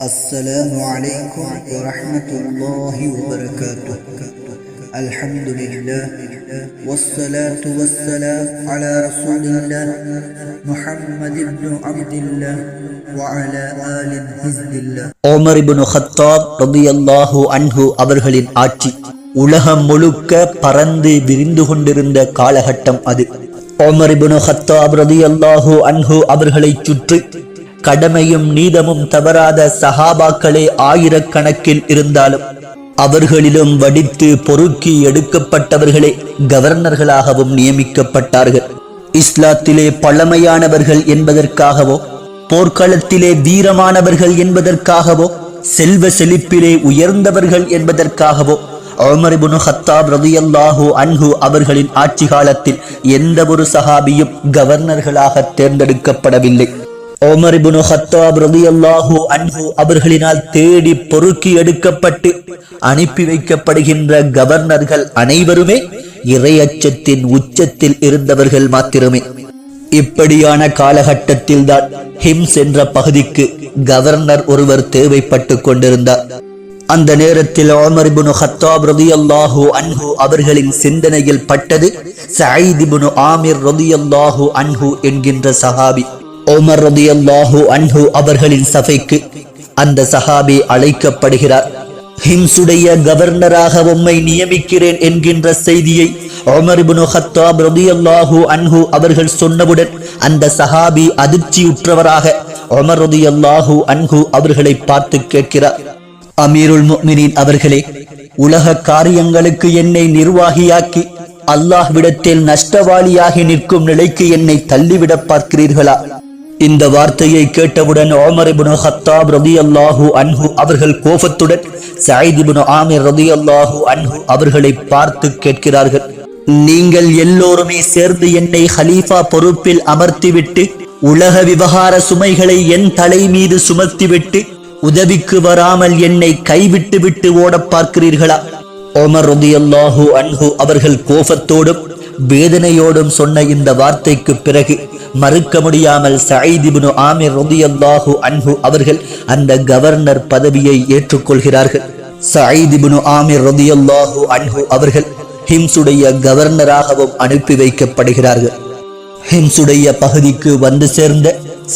السلام عليكم ورحمة الله وبركاته الحمد لله والصلاة والسلام على رسول الله محمد بن عبد الله وعلى آل حزب الله ஓமர் இப்னு ஹத்தாப் ரதியல்லாஹு அன்ஹு அவர்களின் ஆட்சி உலகம் முழுக்க பறந்து விரிந்து கொண்டிருந்த காலகட்டம் அது ஓமர் இப்னு ஹத்தாப் ரதியல்லாஹு அன்ஹு அவர்களைச் சுற்றி கடமையும் நீதமும் தவறாத சஹாபாக்களே ஆயிரக்கணக்கில் இருந்தாலும் அவர்களிலும் வடித்து பொறுக்கி எடுக்கப்பட்டவர்களே கவர்னர்களாகவும் நியமிக்கப்பட்டார்கள். இஸ்லாத்திலே பழமையானவர்கள் என்பதற்காகவோ போர்க்களத்திலே வீரமானவர்கள் என்பதற்காகவோ செல்வ செழிப்பிலே உயர்ந்தவர்கள் என்பதற்காகவோ உமரிபுனு ஹத்தாப் ரதியல்லாஹு அன்ஹு அவர்களின் ஆட்சி காலத்தில் எந்த ஒரு சஹாபியும் கவர்னர்களாக தேர்ந்தெடுக்கப்படவில்லை. ஓமரிபுனு ஹத்தாப் ரதியல்லாஹு அன்பு அவர்களினால் தேடி பொறுக்கி எடுக்கப்பட்டு அனுப்பி வைக்கப்படுகின்ற கவர்னர்கள் அனைவருமே இறையச்சத்தின் உச்சத்தில் இருந்தவர்கள் மாத்திரமே. இப்படியான காலகட்டத்தில் தான் ஹிம்ஸ் என்ற பகுதிக்கு கவர்னர் ஒருவர் தேவைப்பட்டு கொண்டிருந்தார். அந்த நேரத்தில் ஓமரிபுனு ஹத்தாப் ரதியல்லாஹு அன்ஹு அவர்களின் சிந்தனையில் பட்டது சயீத் ஆமிர் ரதியல்லாஹு அன்ஹு என்கின்ற சஹாபி. ஓமர் ரதியல்லாஹு அன்ஹு அவர்களின் சபைக்கு அந்த சஹாபி அழைக்கப்படுகிறார். ஹிம்சுடைய கவர்னராக உம்மை நியமிக்கிறேன் என்கின்ற செய்தியை ஹத்தாப் அன்ஹு அவர்கள் சொன்னவுடன் அந்த சஹாபி அதிர்ச்சியுற்றவராக ஒமர் ரதியல்லாஹு அன்ஹு அவர்களை பார்த்து கேட்கிறார். அமீருல் முக்மினின் அவர்களே உலக காரியங்களுக்கு என்னை நிர்வாகியாக்கி அல்லாஹ்விடத்தில் நஷ்டவாளியாகி நிற்கும் நிலைக்கு என்னை தள்ளிவிட பார்க்கிறீர்களா? இந்த வார்த்தையை கேட்டவுடன் ஓமர் இப்னு ஹத்தாப் ரலியல்லாஹு அன்ஹு அவர்கள் கோபத்துடன் சாயித் இப்னு ஆமிர் ரலியல்லாஹு அன்ஹு அவர்களை பார்த்து கேட்கிறார்கள். நீங்கள் எல்லோருமே சேர்ந்து என்னை ஹலீஃபா பொறுப்பில் அமர்த்திவிட்டு உலக விவகார சுமைகளை என் தலை மீது சுமத்திவிட்டு உதவிக்கு வராமல் என்னை கைவிட்டு விட்டு ஓடப் பார்க்கிறீர்களா? ஓமர் ரதியல்லாஹு அன்ஹு அவர்கள் கோபத்தோடும் வேதனையோடும் சொன்ன இந்த வார்த்தைக்கு பிறகு மறுக்க முடியாமல் சயீத் ஆமிர் ரதியல்லாஹு அன்ஹு அவர்கள் அந்த கவர்னர் பதவியை ஏற்றுக்கொள்கிறார்கள். சயீத் ஆமிர் ரதியல்லாஹு அன்ஹு அவர்கள் ஹிம்சுடைய கவர்னராகவும் அனுப்பி வைக்கப்படுகிறார்கள். ஹிம்சுடைய பகுதிக்கு வந்து சேர்ந்த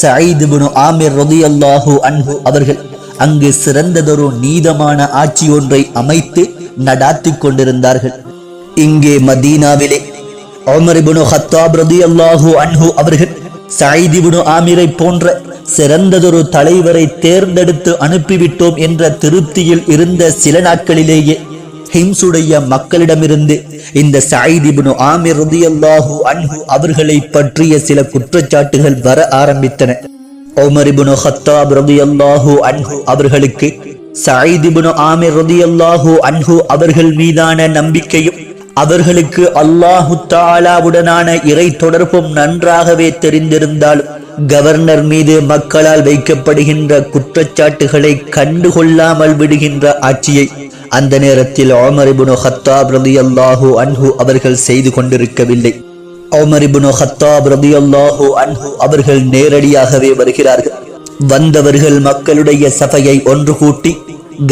சயீத் ஆமிர் ரதியல்லாஹு அன்ஹு அவர்கள் அங்கு சிறந்ததொரு நீதமான ஆட்சி ஒன்றை அமைத்து நடாத்தி கொண்டிருந்தார்கள். இங்கே மதீனாவிலே ஒமரிபுனு ஹத்தாப் ரலியல்லாஹு அன்ஹு அவர்கள் சாயிதிபுனு ஆமிரை போன்ற சிறந்ததொரு தலைவரை தேர்ந்தெடுத்து அனுப்பிவிட்டோம் என்ற திருப்தியில் இருந்த சில நாட்களிலேயே ஹிம்சுடைய மக்களிடமிருந்து இந்த சாயிதிபுனு இப்னு ஆமிர் ரலியல்லாஹு அன்ஹு அவர்களை பற்றிய சில குற்றச்சாட்டுகள் வர ஆரம்பித்தன. ஒமரிபுனு இப்னு ஹத்தாப் ரலியல்லாஹு அன்ஹு அவர்களுக்கு சாயிதிபுனு இப்னு ஆமிர் ரலியல்லாஹு அன்ஹு அவர்கள் மீதான நம்பிக்கையும் அவர்களுக்கு அல்லாஹு தாலாவுடனான இறை தொடர்பும் நன்றாகவே தெரிந்திருந்தாலும் கவர்னர் மீது மக்களால் வைக்கப்படுகின்ற குற்றச்சாட்டுகளை கண்டுகொள்ளாமல் விடுகின்ற ஆட்சியை அந்த நேரத்தில் ஓமர் ஹத்தா பிரதி ரலியல்லாஹு அன்ஹு அவர்கள் செய்து கொண்டிருக்கவில்லை. ஓமர் ஹத்தா பிரதி ரலியல்லாஹு அன்ஹு அவர்கள் நேரடியாகவே வருகிறார்கள். வந்தவர்கள் மக்களுடைய சபையை ஒன்று கூட்டி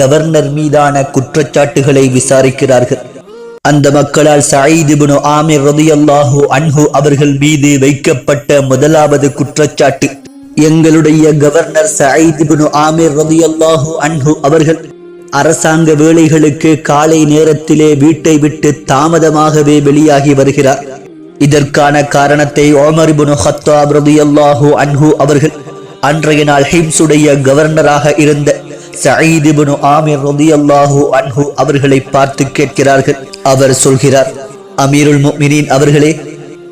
கவர்னர் மீதான குற்றச்சாட்டுகளை விசாரிக்கிறார்கள். அந்த மக்களால் சயீத் இப்னு ஆமிர் ரலியல்லாஹு அன்ஹு அவர்கள் மீது வைக்கப்பட்ட முதலாவது குற்றச்சாட்டு. எங்களுடைய கவர்னர் சயீத் இப்னு ஆமிர் ரலியல்லாஹு அன்ஹு அவர்கள் அரசாங்க வேலைகளுக்கு காலை நேரத்திலே வீட்டை விட்டு தாமதமாகவே வெளியாகி வருகிறார். இதற்கான காரணத்தை ஓமர் புனு ஹத்தாப் ரலியல்லாஹு அன்ஹு அவர்கள் அன்றைய நாள் ஹிம்ஸுடைய கவர்னராக இருந்த சயீத் ஆமீர் அன்ஹு அவர்களை பார்த்து கேட்கிறார்கள். அவர் சொல்கிறார் அமீருல் முக்மினின் அவர்களே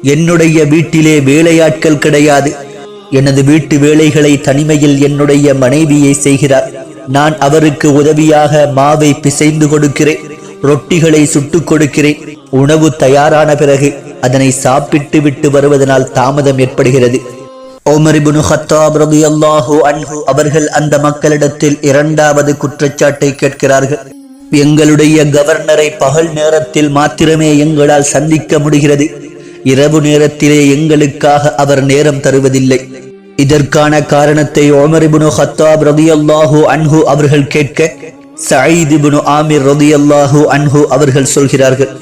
என்னுடைய வீட்டிலே வேலையாட்கள் கிடையாது. எனது வீட்டு வேலைகளை தனிமையில் என்னுடைய மனைவியை செய்கிறார். நான் அவருக்கு உதவியாக மாவை பிசைந்து கொடுக்கிறேன் ரொட்டிகளை சுட்டுக் கொடுக்கிறேன். உணவு தயாரான பிறகு அதனை சாப்பிட்டு விட்டு வருவதனால் தாமதம் ஏற்படுகிறது. ஓமரிபுனு ஹத்தாப் ரலியல்லாஹு அன்ஹு அவர்கள் அந்த மக்களிடத்தில் இரண்டாவது குற்றச்சாட்டை கேட்கிறார்கள். எங்களுடைய கவர்னரை பகல் நேரத்தில் மாத்திரமே எங்களால் சந்திக்க முடிகிறது. இரவு நேரத்திலே எங்களுக்காக அவர் நேரம் தருவதில்லை. இதற்கான காரணத்தை ஓமரிபுனு ஹத்தாப் ரதியல்லாஹு அன்ஹு அவர்கள் கேட்க சயீதிபுனு ஆமிர் ரதியல்லாஹு அன்ஹு அவர்கள் சொல்கிறார்கள்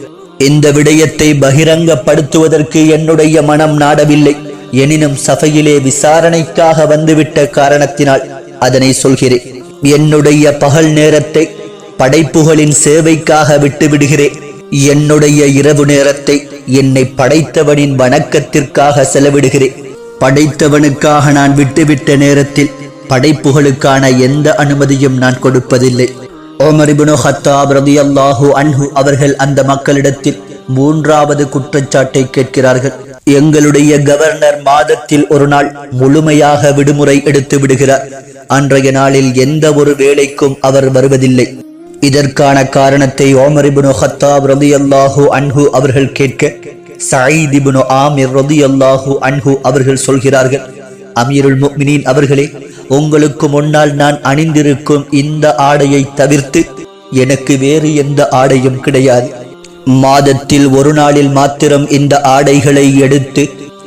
இந்த விடயத்தை பகிரங்கப்படுத்துவதற்கு என்னுடைய மனம் நாடவில்லை. எனினும் சபையிலே விசாரணைக்காக வந்துவிட்ட காரணத்தினால் அதனை சொல்கிறேன். என்னுடைய பகல் நேரத்தை படைப்புகளின் சேவைக்காக விட்டுவிடுகிறேன். என்னுடைய இரவு நேரத்தை என்னை படைத்தவனின் வணக்கத்திற்காக செலவிடுகிறேன். படைத்தவனுக்காக நான் விட்டுவிட்ட நேரத்தில் படைப்புகளுக்கான எந்த அனுமதியும் நான் கொடுப்பதில்லை. ஓமரிபுனு ஹத்தாப் அன்ஹு அவர்கள் அந்த மக்களிடத்தில் மூன்றாவது குற்றச்சாட்டை கேட்கிறார்கள். எங்களுடைய கவர்னர் மாதத்தில் ஒரு நாள் முழுமையாக விடுமுறை எடுத்து விடுகிறார். அன்றைய நாளில் எந்த ஒரு வேலைக்கும் அவர் வருவதில்லை. இதற்கான காரணத்தை ஓமரிபுனு ஹத்தாப் ரதியல்லாஹு அன்ஹு அவர்கள் கேட்க சயீதிபுனு ஆமிர் ரதியல்லாஹு அன்ஹு அவர்கள் சொல்கிறார்கள் அமீருல் முக்மினின் அவர்களே உங்களுக்கு முன்னால் நான் அணிந்திருக்கும் இந்த ஆடையை தவிர்த்து எனக்கு வேறு எந்த ஆடையும் கிடையாது. மாதத்தில் ஒரு நாளில் மாத்திரம் இந்த ஆடைகளை எடுத்து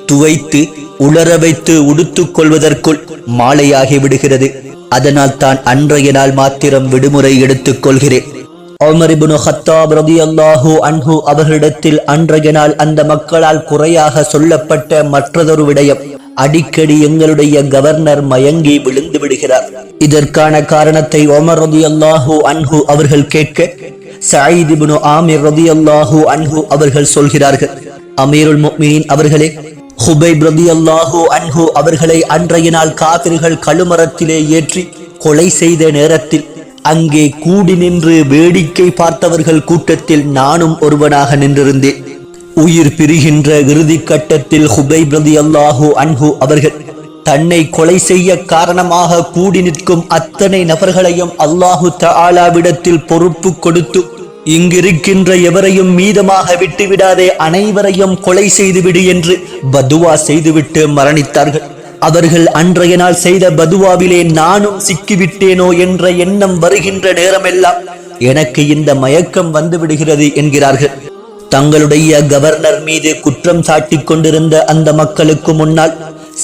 துவைத்து உலர வைத்து உடுத்துக் கொள்வதற்குள் மாலையாகி விடுகிறது. அதனால் தான் அன்றைய நாள் மாத்திரம் விடுமுறை எடுத்துக் கொள்கிறேன். அன்ஹு அவர்களிடத்தில் அன்றைய நாள் அந்த மக்களால் குறையாக சொல்லப்பட்ட மற்றதொரு விடயம். அடிக்கடி எங்களுடைய கவர்னர் மயங்கி விழுந்து விடுகிறார். இதற்கான காரணத்தை ஒமர் ரதியல்லாஹு அன்ஹு அவர்கள் கேட்க சயீத் இப்னு ஆமிர் ரதியல்லாஹு அன்ஹு அவர்கள் சொல்கிறார்கள் அமீருல் முஃமினீன் அவர்களே ஹுபைப் ரதியல்லாஹு அன்ஹு அவர்களை அன்றைய நாள் காபிர்கள் கழுமரத்திலே ஏற்றி கொலை செய்த நேரத்தில் அங்கே கூடி நின்று வேடிக்கை பார்த்தவர்கள் கூட்டத்தில் நானும் ஒருவனாக நின்றிருந்தேன். உயிர் பிரிகின்ற இறுதி கட்டத்தில் ஹுபை பிரதி அல்லாஹு அன்ஹு அவர்கள் தன்னை கொலை செய்ய காரணமாக கூடி நிற்கும் அத்தனை நபர்களையும் அல்லாஹு தாலாவிடத்தில் பொறுப்பு கொடுத்து இங்கிருக்கின்ற எவரையும் மீதமாக விட்டுவிடாதே அனைவரையும் கொலை செய்துவிடு என்று பதுவா செய்துவிட்டு மரணித்தார்கள். அவர்கள் அன்றைய நாள் செய்த பதுவாவிலே நானும் சிக்கிவிட்டேனோ என்ற எண்ணம் வருகின்ற நேரமெல்லாம் எனக்கு இந்த மயக்கம் வந்து விடுகிறது என்கிறார்கள். தங்களுடைய கவர்னர் மீது குற்றம் சாட்டிக் கொண்டிருந்த அந்த மக்களுக்கு முன்னால்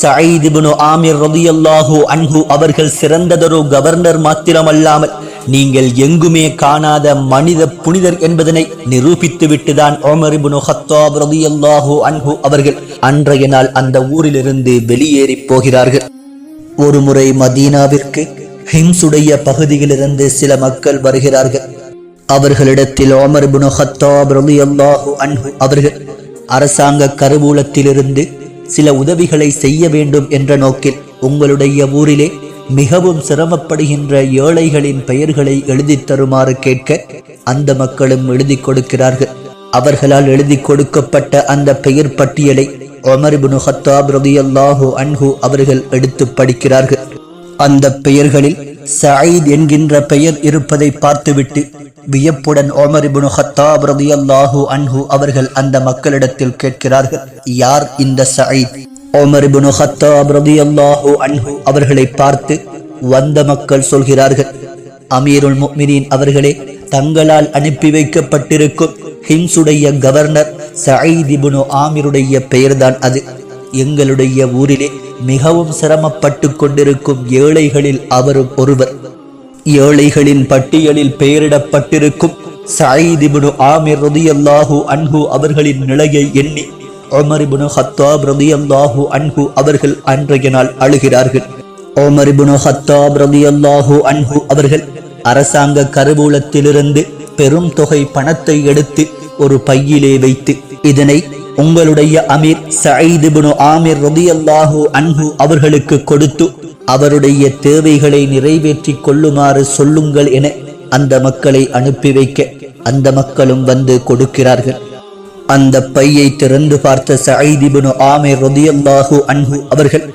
சயீத் ஆமிர் ரதியல்லாஹு அன்ஹு அவர்கள் சிறந்ததொரு கவர்னர் மாத்திரமல்லாமல் நீங்கள் எங்குமே காணாத மனித புனிதர் என்பதனை நிரூபித்து விட்டுதான் ஓமர் இப்னு ஹத்தாப் ரதியல்லாஹு அன்ஹு அவர்கள் அன்றைய நாள் அந்த ஊரிலிருந்து வெளியேறி போகிறார்கள். ஒருமுறை மதீனாவிற்கு ஹிம்சுடைய பகுதியிலிருந்து சில மக்கள் வருகிறார்கள். அவர்களிடத்தில் ஓமர் இப்னு ஹத்தாப் ரலியல்லாஹு அன்ஹு அவர்கள் அரசாங்க கருவூலத்திலிருந்து சில உதவிகளை செய்ய வேண்டும் என்ற நோக்கில் உங்களுடைய ஊரிலே மிகவும் சிரமப்படுகின்ற ஏழைகளின் பெயர்களை எழுதி தருமாறு கேட்க அந்த மக்களும் எழுதி கொடுக்கிறார்கள். அவர்களால் எழுதி கொடுக்கப்பட்ட அந்த பெயர் பட்டியலை ஒமர் இப்னு ஹத்தாப் ரலியல்லாஹு அன்ஹு அவர்கள் எடுத்து படிக்கிறார்கள். அந்த பெயர்களில் சயீத் என்கின்ற பெயர் இருப்பதை பார்த்துவிட்டு வியப்புடன் ஓமர் இபுனு ஹத்தாப் ரலியல்லாஹு அன்ஹு அவர்கள் அந்த மக்களிடத்தில் கேட்கிறார்கள் யார் இந்த சயீத்? ஓமர் இபுனு ஹத்தாப் ரலியல்லாஹு அன்ஹு அவர்களை பார்த்து வந்த மக்கள் சொல்கிறார்கள் அமீருல் முக்மினின் அவர்களே தங்களால் அனுப்பி வைக்கப்பட்டிருக்கும் ஹிம்சுடைய கவர்னர் சயீத் இபுனு ஆமிருடைய பெயர்தான் அது. எங்களுடைய ஊரிலே மிகவும் சிரமப்பட்டு கொண்டிருக்கும் ஏழைகளில் அவரும் ஒருவர். ஏழைகளின் பட்டியலில் பெயரிடப்பட்டிருக்கும் சாயிதிபுனு இப்னு ஆமிர் ரதியல்லாஹு அன்ஹு அவர்களின் நிலையை எண்ணி ஒமரிபுனு இப்னு ஹத்தாப் ரதியல்லாஹு அன்ஹு அவர்கள் அன்றைய நாள் அழுகிறார்கள். உமர் இப்னு ஹத்தாப் ரதியல்லாஹு அன்ஹு அவர்கள் அரசாங்க கருவூலத்திலிருந்து பெரும் தொகை பணத்தை எடுத்து ஒரு பையிலே வைத்து இதனை உங்களுடைய அமீர் சயீத் இப்னு ஆமிர் ரதியல்லாஹு அன்ஹு அவர்களுக்கு கொடுத்து அவருடைய தேவைகளை நிறைவேற்றி கொள்ளுமாறு சொல்லுங்கள் என அந்த மக்களை அனுப்பி வைக்க அந்த மக்களும் வந்து கொடுக்கிறார்கள். அந்த பையை திறந்து பார்த்த சயீத் ஆமே ரொதியல்லாஹு அன்பு அவர்கள்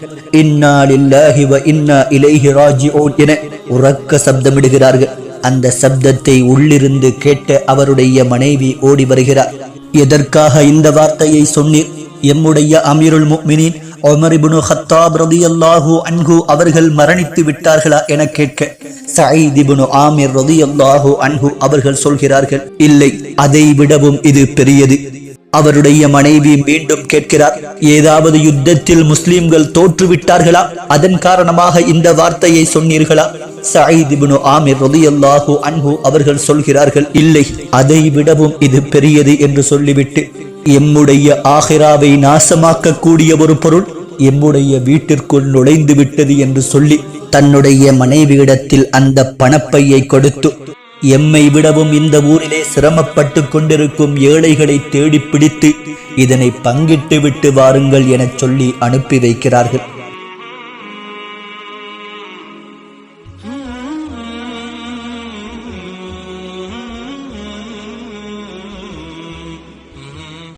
இன்னா லில்லாஹி வ இன்னா இலைஹி ராஜிஊன் என உறக்க சப்தமிடுகிறார்கள். அந்த சப்தத்தை உள்ளிருந்து கேட்ட அவருடைய மனைவி ஓடி வருகிறார். எதற்காக இந்த வார்த்தையை சொன்னீர்? எம்முடைய அமீருல் முக்மினின் அன்ஹு அவர்கள் மரணித்து விட்டார்களா என கேட்க சயீத் அன்ஹு அவர்கள் சொல்கிறார்கள் இல்லை அதை விடவும் இது பெரியது. அவருடைய மனைவி மீண்டும் கேட்கிறார் ஏதாவது யுத்தத்தில் முஸ்லிம்கள் தோற்றுவிட்டார்களா? அதன் காரணமாக இந்த வார்த்தையை சொன்னீர்களா? சயீத் இப்னு ஆமிர் ரலியல்லாஹு அன்ஹு அவர்கள் சொல்கிறார்கள் இல்லை அதை விடவும் இது பெரியது என்று சொல்லிவிட்டு எம்முடைய ஆகிராவை நாசமாக்கக்கூடிய ஒரு பொருள் எம்முடைய வீட்டிற்குள் நுழைந்து விட்டது என்று சொல்லி தன்னுடைய மனைவியிடத்தில் அந்த பணப்பையை கொடுத்து எம்மை விடவும் இந்த ஊரிலே சிரமப்பட்டு கொண்டிருக்கும் ஏழைகளை தேடி பிடித்து இதனை பங்கிட்டு விட்டு வாருங்கள் எனச் சொல்லி அனுப்பி வைக்கிறார்கள்.